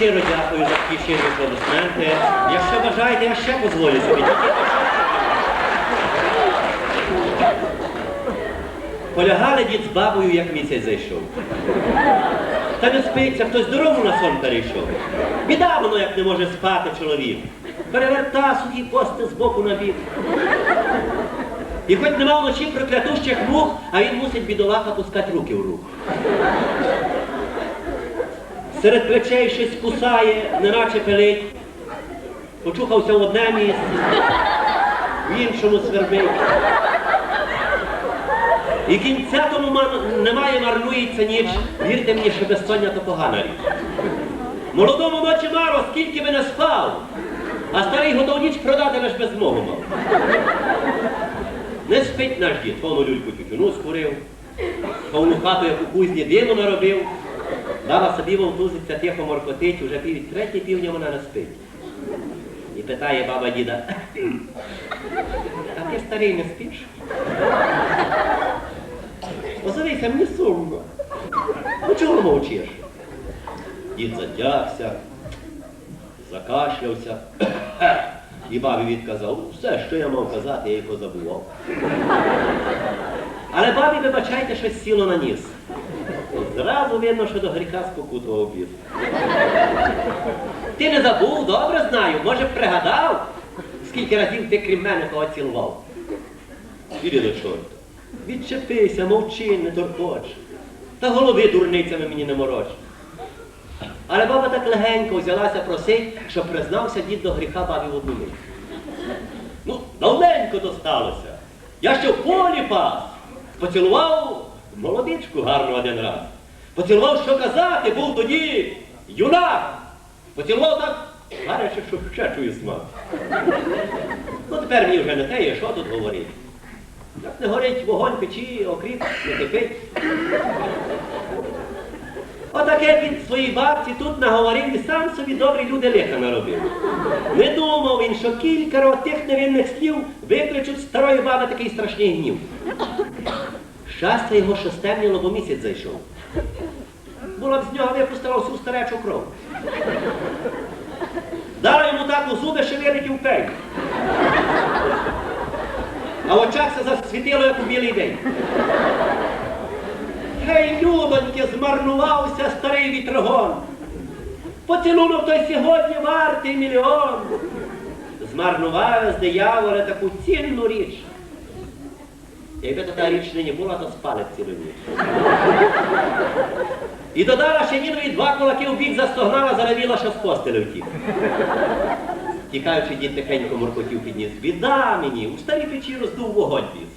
щиро дякую за такі щирі аплодисменти. Якщо бажаєте, я ще дозволю собі. Полягали дід з бабою, як місяць зайшов. Та не спиться, хтось дорогу на сон перейшов. Біда воно, як не може спати чоловік. Переверта сухі кости з боку на бік. І хоч нема вночі проклятущих мух, а він мусить бідолаха пускати руки в рух. Серед плечей щось кусає, неначе пилить. Почухався в одне місце, в іншому свербить. І кінця тому немає, марнується ніч. Вірте мені, що безсоння то погана річ. Молодому ночі маро, скільки би не спав, а старий готов ніч продати лиш без мого мав. Не спить наш дід, повну люльку тютюну скурив, повну хату, як у кузні диму наробив. Баба собі вовтузиться, тихо моркотить, уже пів третє півдня вона не спить. І питає баба діда, а ти старий не спиш? Озовися, мені сумно. Ну чого мовчиш? Дід затягся, закашлявся. І бабі відказав, все, що я мав казати, я й позабував. Але бабі, вибачайте, щось сіло на ніс. Зразу видно, що до гріха спокутував біс. Ти не забув, добре знаю, може б пригадав, скільки разів ти крім мене кого цілував. Іди до чорта. Відчепися, мовчи, не торкоч. Та голови дурницями мені не мороч. Але баба так легенько взялася просить, що признався дід до гріха бабі в одну мить. Ну, давненько то сталося. Я ще в полі пас. Поцілував молодичку гарну один раз. Поцілував, що казати, був тоді юнак. Поцілував так, гаряче, що ще чую смак. Ну тепер мені вже не те, є, що тут говорити. Як не горить вогонь печі, окріп, не кипить. Отаке від своїй бабці тут наговорив і сам собі добрі люди лиха наробив. Не думав він, що кілька тих невинних слів викличуть старої баби такий страшний гнів. Щастя його що стемніло, бо місяць зайшов. Була б з нього випустила всю старечу кров. Дала йому так у зуби, що вилетів пень. А в очах це засвітило, як у білий день. Гей, любоньки, змарнувався старий вітрогон. Поцілунок той сьогодні вартий мільйон. Змарнував з дияволя таку цінну річ. Якби така та річ нині була, то спали цілу ніч. І додала ще нінові два кулаки в бік застогнала, заревіла, що з постелю втік. Тікаючи, дід тихенько моркотів підніс. Біда мені, у старій печі роздув вогонь біс.